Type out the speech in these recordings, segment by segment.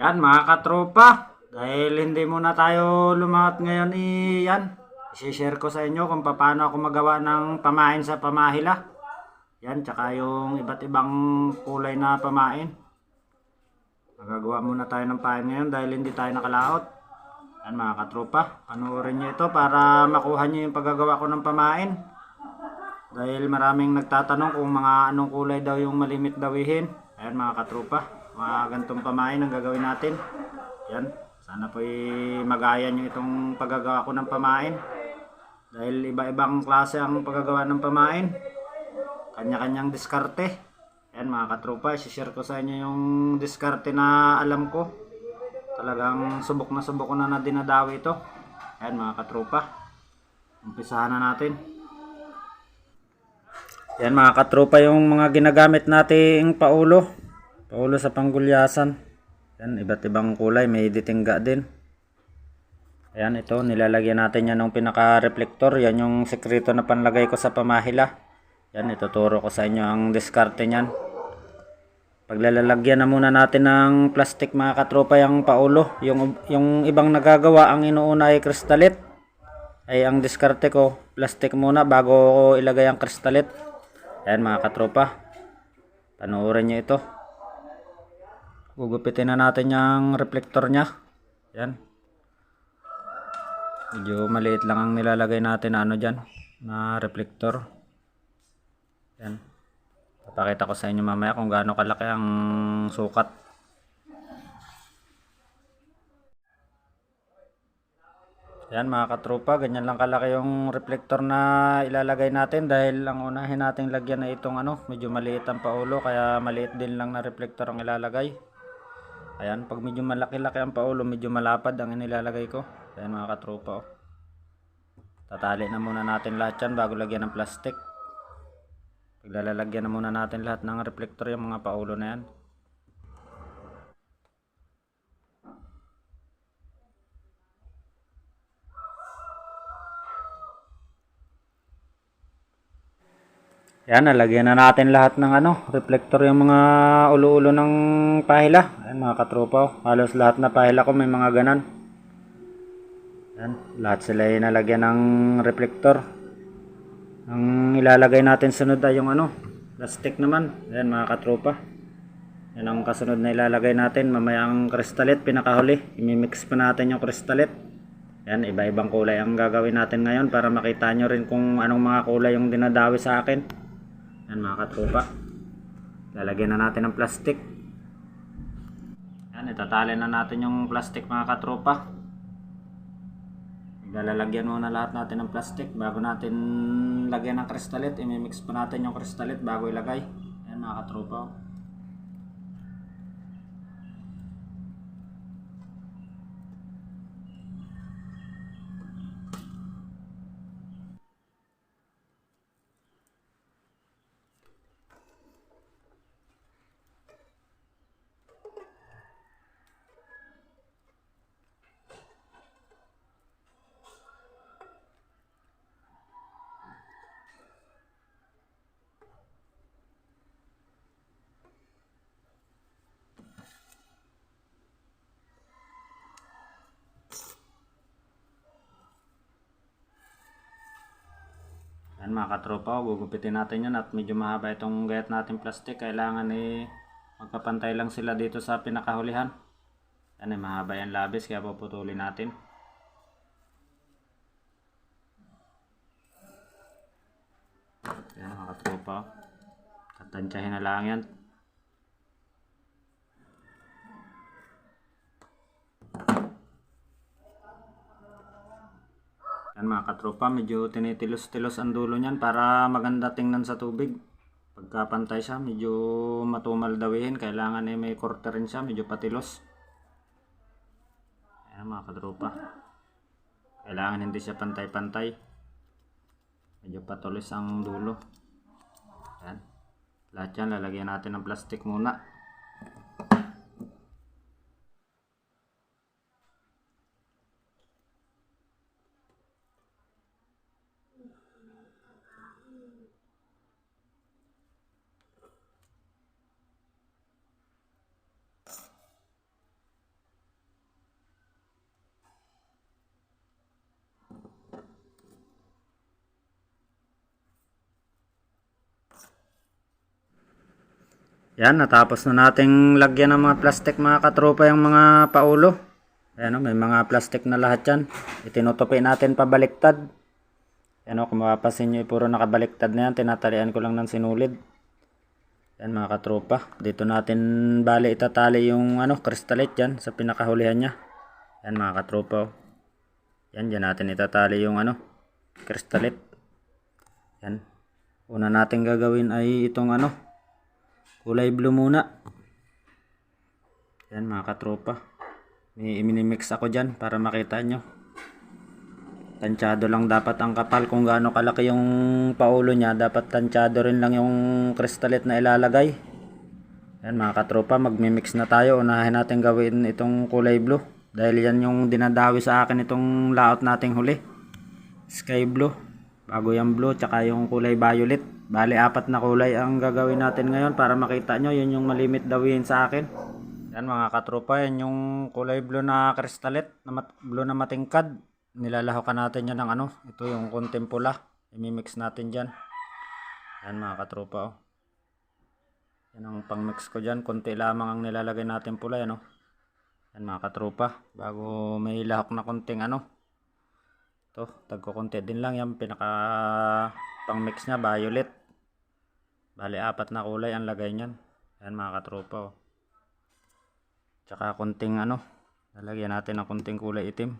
Yan mga katropa, dahil hindi muna tayo lumangat ngayon eh, yan. I-share ko sa inyo kung paano ako magawa ng pamain sa pamahila. Yan, tsaka yung iba't ibang kulay na pamain. Magagawa muna tayo ng pain ngayon dahil hindi tayo nakalaot. Yan mga katropa, panoorin nyo ito para makuha nyo yung paggagawa ko ng pamain. Dahil maraming nagtatanong kung mga anong kulay daw yung malimit dawihin. Ayan mga katropa, mga gantong pamain ang gagawin natin. Yan, sana po magaya nyo itong paggagawa ko ng pamain. Dahil iba-ibang klase ang paggagawa ng pamain. Kanya-kanyang diskarte. Yan mga katropa, share ko sa inyo yung diskarte na alam ko. Talagang subok na subok ko na na dinadawi ito. Yan mga katropa. Umpisahan na natin. Yan mga katropa yung mga ginagamit nating paulo. Paulo sa panggulyasan. Yan, iba't ibang kulay. May ditingga din. Ayan, ito. Nilalagyan natin yan ng pinaka-reflector. Yan yung sekreto na panlagay ko sa pamahila. Yan, ituturo ko sa inyo ang diskarte niyan. Paglalagyan na muna natin ng plastic mga katropa yung paulo. Yung, yung ibang nagagawa, ang inuuna ay kristalit. Ay ang diskarte ko, plastic muna bago ko ilagay ang kristalit. Ayan mga katropa. Panoorin nyo ito. Gugupitin na natin yung reflector nya. Yan. Medyo maliit lang ang nilalagay natin na ano dyan. Na reflector. Yan. Papakita ko sa inyo mamaya kung gaano kalaki ang sukat. Yan mga katropa, ganyan lang kalaki yung reflector na ilalagay natin dahil ang unahin nating lagyan na itong ano, medyo maliit ang paulo kaya maliit din lang na reflector ang ilalagay. Ayan, pag medyo malaki-laki ang paulo, medyo malapad ang inilalagay ko. Ayan mga katropa oh. Tatali na muna natin lahat yan bago lagyan ng plastic. Paglalagyan na muna natin lahat ng reflector yung mga paulo na yan. Yan, nalagyan na natin lahat ng ano, reflector yung mga ulo-ulo ng pahila. Ayan mga katropa, oh. halos lahat na pahila ko may mga ganan. Yan, lahat sila yung nalagyan ng reflector. Ang ilalagay natin sunod ay yung ano, plastic naman. Ayan mga katropa. Yan ang kasunod na ilalagay natin. Mamaya ang kristalit, pinakahuli. Imimix pa natin yung kristalit. Yan, iba-ibang kulay ang gagawin natin ngayon para makita nyo rin kung anong mga kulay yung dinadawi sa akin. Yan mga katropa. Lalagyan na natin ng plastic. Yan, itatali na natin yung plastic mga katropa. Lalagyan muna lahat natin ng plastic bago natin lagyan ng kristalit. Imimix pa natin yung kristalit bago ilagay. Yan mga katropa. Yan mga katropa, gugupitin natin yan at medyo mahaba itong gayat natin plastic. Kailangan eh magkapantay lang sila dito sa pinakahulihan. Yan eh mahaba yan labis kaya puputulin natin. Yan mga katropa. Tatansyahin na lang yan. Yan mga katropa, medyo tinitilos-tilos ang dulo niyan para maganda tingnan sa tubig. Pagkapantay siya, medyo matumal dawihin. Kailangan eh may korte rin siya, medyo patilos. Yan mga katropa. Kailangan hindi siya pantay-pantay. Medyo patulis ang dulo. Yan. Lahat yan, lalagyan natin ng plastic muna. Yan, natapos na nating lagyan ng mga plastic mga katropa yung mga paulo. Ayan o, may mga plastic na lahat yan. Itinutupi natin pabaliktad. Ayan o, kung mapapasin nyo, puro nakabaliktad na yan. Tinatalian ko lang ng sinulid. Yan mga katropa. Dito natin bali itatali yung ano, crystalite yan sa pinakahulihan niya. Yan mga katropa. oh. Yan, dyan natin itatali yung ano, crystalite. Yan. Una natin gagawin ay itong ano, kulay blue muna. Yan mga katropa. Minimix ako dyan para makita nyo. Tansyado lang dapat ang kapal kung gaano kalaki yung paulo niya. Dapat tansyado rin lang yung crystalite na ilalagay. Yan mga katropa, magmimix na tayo. Unahin natin gawin itong kulay blue. Dahil yan yung dinadawi sa akin itong layout nating huli. Sky blue. Bago yung blue, tsaka yung kulay violet. Bali, apat na kulay ang gagawin natin ngayon para makita nyo. Yun yung malimit dawin sa akin. Yan mga katropa, yan yung kulay blue na crystalite, na mat- blue na matingkad. Nilalahokan natin yan ng ano. Ito yung konting pula. Imimix natin dyan. Yan mga katropa. Oh. Yan ang pang-mix ko dyan. Konti lamang ang nilalagay natin pula. Yan oh. Yan mga katropa. Bago may lahok na konting ano. Ito, tagko konti din lang yan. Pinaka pang-mix niya, violet. Bali, apat na kulay ang lagay niyan. Yan mga katropa. Oh. Tsaka konting ano. Lalagyan natin ng konting kulay itim.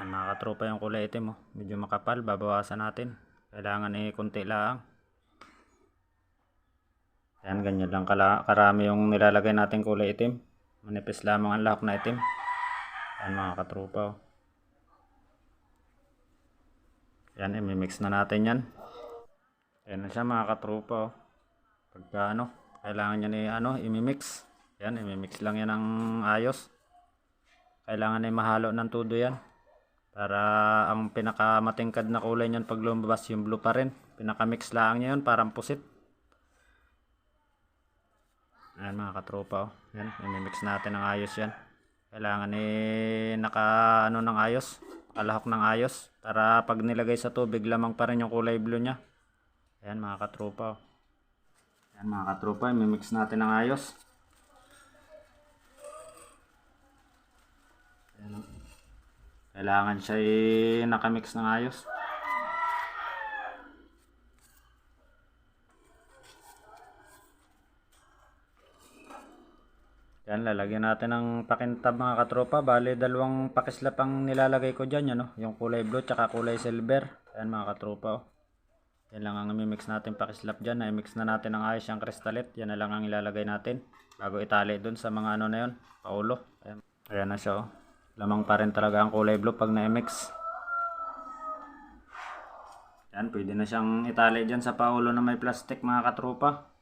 Yan mga katropa yung kulay itim. Oh. Medyo makapal. Babawasan natin. Kailangan eh konti lang. Yan, ganyan lang kala, karami yung nilalagay natin kulay itim. Manipis lamang ang lahok na itim. Yan mga katropa. oh. Yan, imimix na natin yan. Yan na siya mga katropa. oh. Pagka ano, kailangan niya ni ano, imimix. Yan, imimix lang yan ng ayos. Kailangan ay mahalo ng tudo yan. Para ang pinakamatingkad na kulay niyan pag lumabas yung blue pa rin. Pinakamix lang niya yun, parang pusit. Ayan mga katropa oh. Yan, imimix natin ng ayos yan. Kailangan eh naka ano ng ayos, kalahok ng ayos para pag nilagay sa tubig lamang pa rin yung kulay blue niya. Ayan mga katropa. Ayan mga katropa, imimix natin ng ayos. Ayan. Kailangan siya eh nakamix ng ayos. Yan, lalagyan natin ng pakintab mga katropa. Bale, dalawang pakislap ang nilalagay ko dyan. Yan, oh. Yung kulay blue tsaka kulay silver. Yan mga katropa. Oh. Yan lang ang mix natin pakislap dyan. Na-mix na natin ng ayos yung crystalite. Yan na lang ang ilalagay natin. Bago itali dun sa mga ano na yun. Paulo. Ayan, Ayan na siya. Oh. Lamang pa rin talaga ang kulay blue pag na-mix. Yan, pwede na siyang itali dyan sa paulo na may plastic mga katropa.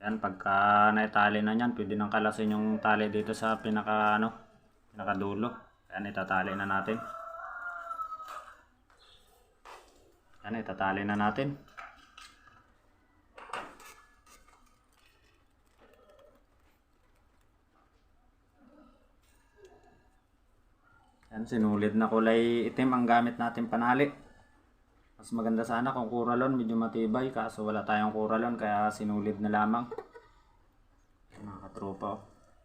Yan, pagka naitali na yan, pwede nang kalasin yung tali dito sa pinaka, ano, pinakadulo. Yan, itatali na natin. Yan, itatali na natin. Yan, sinulid na kulay itim ang gamit natin panali. Mas maganda sana kung kuralon, medyo matibay. Kaso wala tayong kuralon, kaya sinulid na lamang. Mga katropa. oh.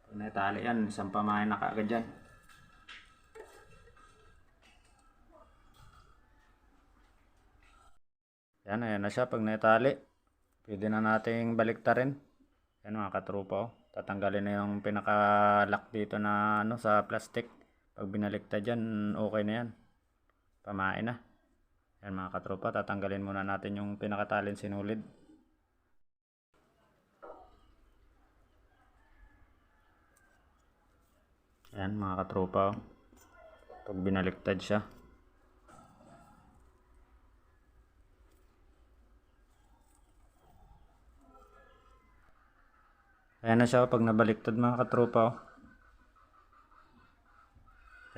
Pag naitali yan, isang pamain na kaagad yan. Yan, ayan na siya. Pag naitali, pwede na nating baliktarin. Yan mga katropa. oh. Tatanggalin na yung pinaka-lock dito na ano, sa plastic. Pag binaliktad yan, okay na yan. Pamain na. Yan mga katropa, tatanggalin muna natin yung pinakatalin sinulid. Yan mga katropa. Pag binaliktad siya. Ayan na siya pag nabaliktad mga katropa. oh.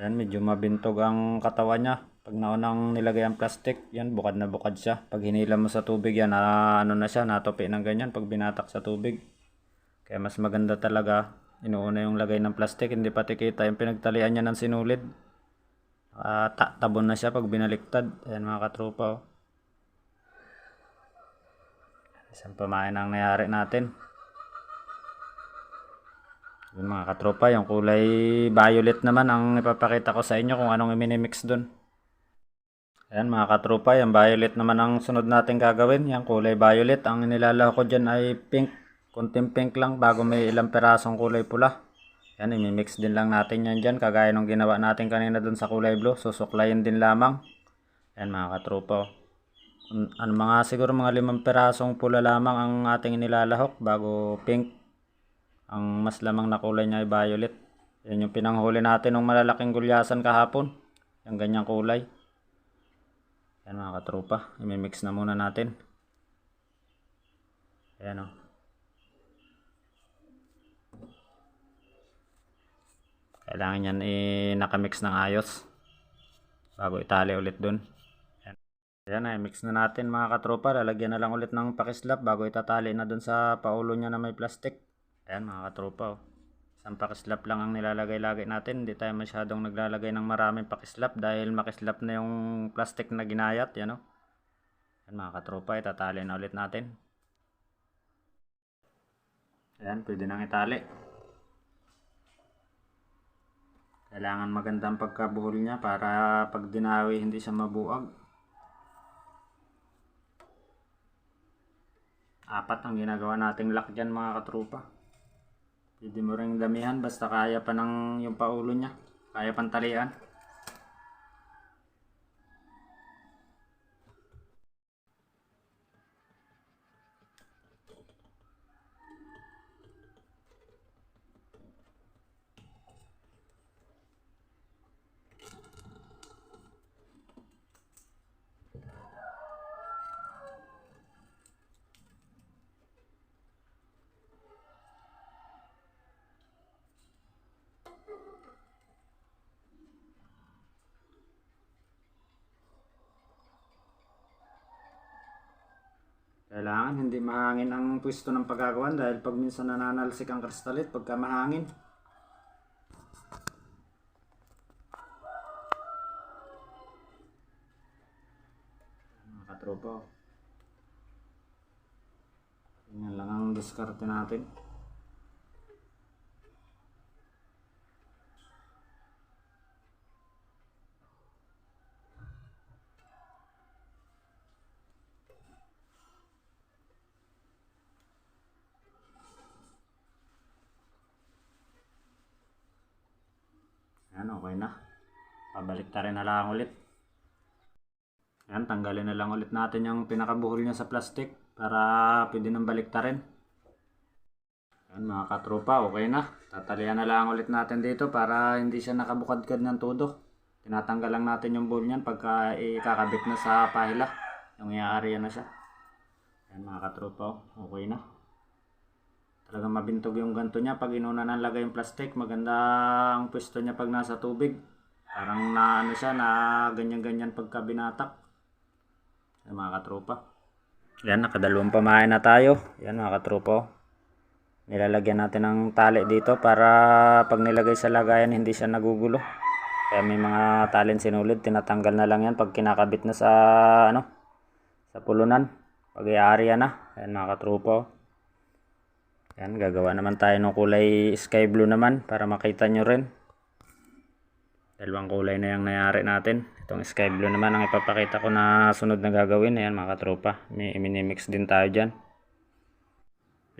Yan, medyo mabintog ang katawan niya. Pag naunang nilagay ang plastic, yan, bukad na bukad siya. Pag hinila mo sa tubig, yan, na, ano na siya, natupi ng ganyan pag binatak sa tubig. Kaya mas maganda talaga, inuuna yung lagay ng plastic, hindi pati kita yung pinagtalian niya ng sinulid. Ah, ta- tabon na siya pag binaliktad. Ayan mga katropa. Oh. Isang pamain ang nangyari natin. Yun mga katropa, yung kulay violet naman ang ipapakita ko sa inyo kung anong iminimix dun. Ayan mga katropa, yung violet naman ang sunod natin gagawin. Yung kulay violet, ang nilalako ko dyan ay pink. Kunting pink lang bago may ilang perasong kulay pula. Yan, imimix din lang natin yan dyan. Kagaya nung ginawa natin kanina dun sa kulay blue. Susuklayin din lamang. Yan mga katropa. An- ano mga siguro mga limang perasong pula lamang ang ating nilalahok bago pink. Ang mas lamang na kulay niya ay violet. Yan yung pinanghuli natin ng malalaking gulyasan kahapon. Yung ganyang kulay. Yan mga katropa. Imimix na muna natin. Ayan o. Kailangan yan i nakamix ng ayos. Bago itali ulit dun. Ayan. Ayan na, mix na natin mga katropa. Lalagyan na lang ulit ng pakislap bago itatali na dun sa paulo niya na may plastic. Ayan mga katropa. Oh. Isang pakislap lang ang nilalagay-lagay natin. Hindi tayo masyadong naglalagay ng maraming pakislap dahil makislap na yung plastic na ginayat. Yan o. Ayan mga katropa, itatali na ulit natin. Ayan, pwede nang itali. Kailangan magandang pagkabuhol niya para pag dinawi hindi siya mabuag. Apat ang ginagawa nating lock dyan mga katrupa. Pwede mo rin damihan basta kaya pa ng yung paulo niya. Kaya pang talian. Kailangan hindi mahangin ang pwesto ng paggagawan dahil pag minsan nananalsik ang kristalit pagka mahangin. Mga katropa. Yan lang ang diskarte natin. Yan, okay na. Pabalik ta na lang ulit. Yan, tanggalin na lang ulit natin yung pinakabuhol niya sa plastic para pwede nang balik ta rin. Mga katropa, okay na. Tatalian na lang ulit natin dito para hindi siya nakabukadkad ng todo. Tinatanggal lang natin yung buhol niyan pagka ikakabit na sa pahila. Yung iaari na siya. Yan mga katropa, okay na. Talagang mabintog yung ganto niya pag inuna nang lagay yung plastic. Maganda ang pwesto niya pag nasa tubig. Parang na ano siya, na ganyan-ganyan pagka binatak. Yan mga katropa. Yan, nakadalawang pamain na tayo. Yan mga katropa. Nilalagyan natin ng tali dito para pag nilagay sa lagayan hindi siya nagugulo. Kaya may mga talent sinulid, tinatanggal na lang yan pag kinakabit na sa ano, sa pulunan. Pag iari na. Yan mga katropa. Yan, gagawa naman tayo ng kulay sky blue naman para makita nyo rin. Dalawang kulay na yung nangyari natin. Itong sky blue naman ang ipapakita ko na sunod na gagawin. Ayan mga katropa. May minimix din tayo dyan.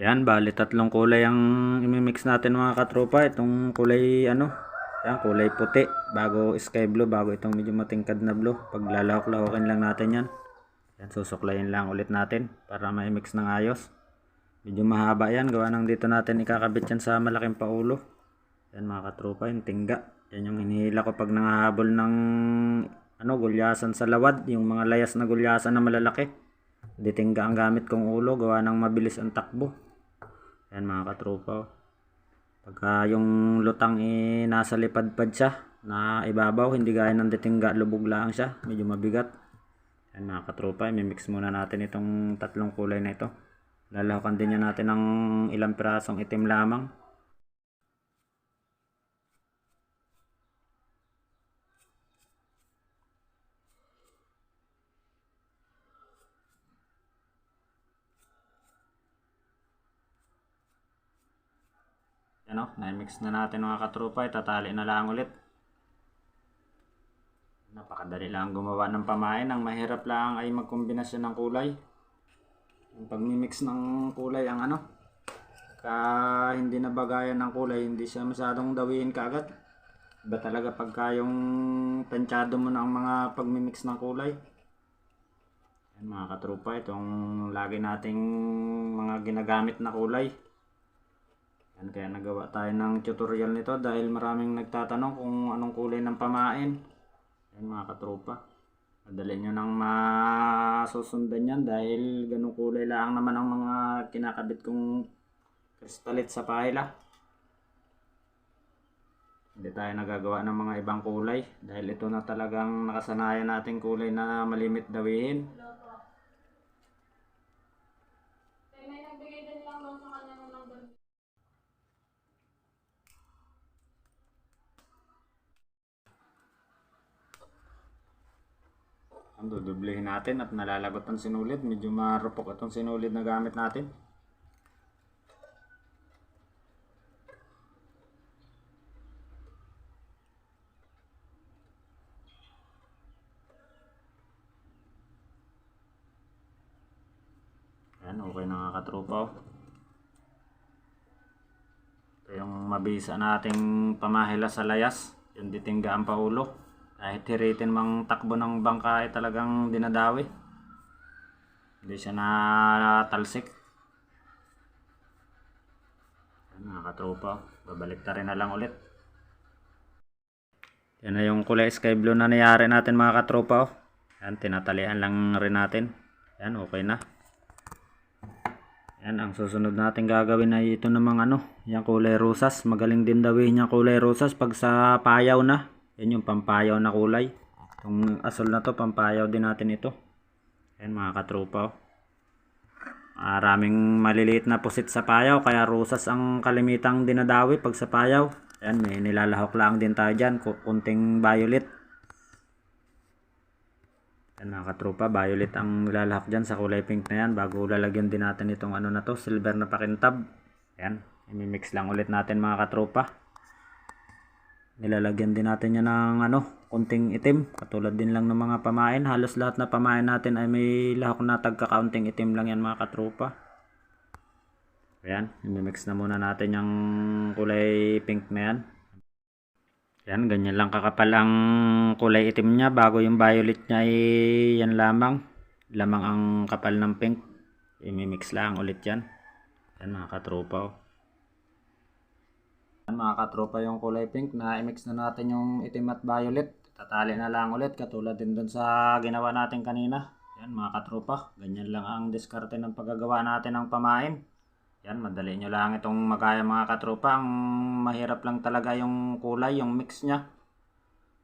Yan, bali tatlong kulay ang imimix natin mga katropa. Itong kulay ano, yan, kulay puti. Bago sky blue, bago itong medyo matingkad na blue. Pag lalahok-lahokin lang natin yan. Yan, susuklayin lang ulit natin para ma-mix ng ayos. Medyo mahaba yan. Gawa ng dito natin ikakabit yan sa malaking paulo. Yan mga katropa, yung tingga. Yan yung hinihila ko pag nangahabol ng ano, gulyasan sa lawad. Yung mga layas na gulyasan na malalaki. Di tingga ang gamit kong ulo. Gawa ng mabilis ang takbo. Yan mga katropa. Pagka yung lutang eh, nasa lipadpad siya na ibabaw, hindi gaya ng ditingga, lubog lang siya. Medyo mabigat. Yan mga katropa, mix muna natin itong tatlong kulay na ito. Lalakan din niya natin ng ilang pirasong itim lamang. Yan o, na-mix na natin mga katrupa. Itatali na lang ulit. Napakadali lang gumawa ng pamain. Ang mahirap lang ay magkombinasyon ng kulay. Pagmimix ng kulay ang ano. Ka hindi nabagayan ng kulay, hindi siya masyadong dawiin kaagad. Iba talaga pagka yung tansyado mo ng mga pagmimix ng kulay. Yan mga katropa, itong lagi nating mga ginagamit na kulay. Yan kaya nagawa tayo ng tutorial nito dahil maraming nagtatanong kung anong kulay ng pamain. Yan mga katropa. Madali nyo nang masusundan yan dahil ganung kulay lang naman ang mga kinakabit kong kristalit sa pahila. Hindi tayo nagagawa ng mga ibang kulay dahil ito na talagang nakasanayan nating kulay na malimit dawihin. May nagbigay din lang daw sa kanya ng number. Ang dudublehin natin at nalalagot ang sinulid. Medyo marupok itong sinulid na gamit natin. Yan, okay na nga katropa. oh. Ito yung mabisa nating pamahila sa layas. Yung ditingga ang paulo. Kahit hiritin mang takbo ng bangka ay talagang dinadawi. Hindi siya natalsik. Mga katropa. Babalik ta rin na lang ulit. Yan na yung kulay sky blue na nangyari natin mga katropa. oh. Yan, tinatalian lang rin natin. Yan, okay na. Yan, ang susunod natin gagawin ay ito namang ano, yung kulay rosas. Magaling din dawin yung kulay rosas pag sa payaw na. Yan yung pampayaw na kulay. Itong asol na to, pampayaw din natin ito. Yan mga katropa. oh. Maraming maliliit na pusit sa payaw, kaya rosas ang kalimitang dinadawi pag sa payaw. Yan, may nilalahok lang din tayo dyan, ku- kunting violet. Yan mga katropa, violet ang nilalahok dyan sa kulay pink na yan bago lalagyan din natin itong ano na to, silver na pakintab. Yan, imimix lang ulit natin mga katropa. Nilalagyan din natin yan ng ano, kunting itim. Katulad din lang ng mga pamain. Halos lahat na pamain natin ay may lahok na tagka-counting itim lang yan mga katropa. Ayan, imimix na muna natin yung kulay pink na yan. Yan, ganyan lang kakapal ang kulay itim niya bago yung violet niya ay yan lamang. Lamang ang kapal ng pink. Imimix lang ulit yan. Yan mga katropa. Oh. Mga katropa yung kulay pink na i-mix na natin yung itim at violet. Tatali na lang ulit katulad din dun sa ginawa natin kanina. Yan mga katropa. Ganyan lang ang diskarte ng paggagawa natin ng pamain. Yan, madali nyo lang itong magaya mga katropa. Ang mahirap lang talaga yung kulay, yung mix niya.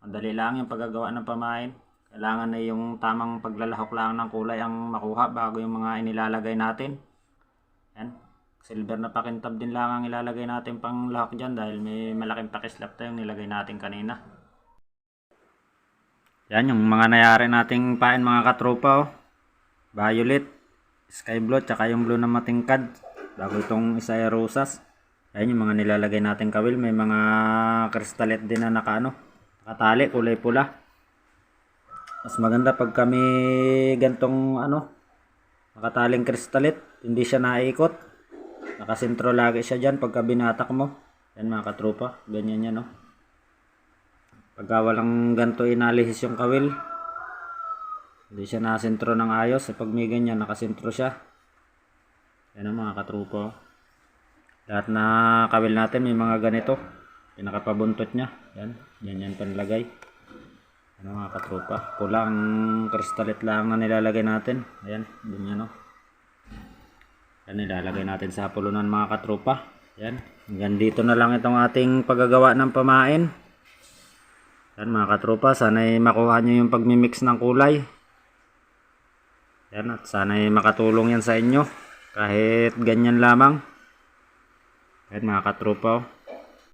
Madali lang yung paggagawa ng pamain. Kailangan na yung tamang paglalahok lang ng kulay ang makuha bago yung mga inilalagay natin. Yan. Silver na pakintab din lang ang ilalagay natin pang lahok dyan dahil may malaking pakislap tayong nilagay natin kanina. Yan yung mga nayari nating pain mga katropa. Oh. Violet, sky blue, tsaka yung blue na matingkad. Bago itong isa ay rosas. Ayan yung mga nilalagay natin kawil. May mga kristalit din na naka, ano, nakatali, kulay pula. Mas maganda pag kami gantong ano, nakataling kristalit. Hindi siya naikot. Nakasentro lagi siya dyan pagka binatak mo. Yan mga katropa. Ganyan yan no. Pagka walang ganto inalisis yung kawil. Hindi siya nakasentro ng ayos. Pag may ganyan, nakasentro siya. Yan ang mga katrupo. Lahat na kawil natin may mga ganito. Pinakapabuntot niya. Yan. Yan yan panlagay. Ano mga katrupa. Pulang kristalit lang na nilalagay natin. Ayan. Ganyan o. Yan nilalagay natin sa pulunan mga katrupa. Yan. Hanggang dito na lang itong ating paggagawa ng pamain. Yan mga katrupa. Sana'y makuha nyo yung pagmimix ng kulay. Yan at sana'y makatulong yan sa inyo. Kahit ganyan lamang. Kahit mga katropa. oh.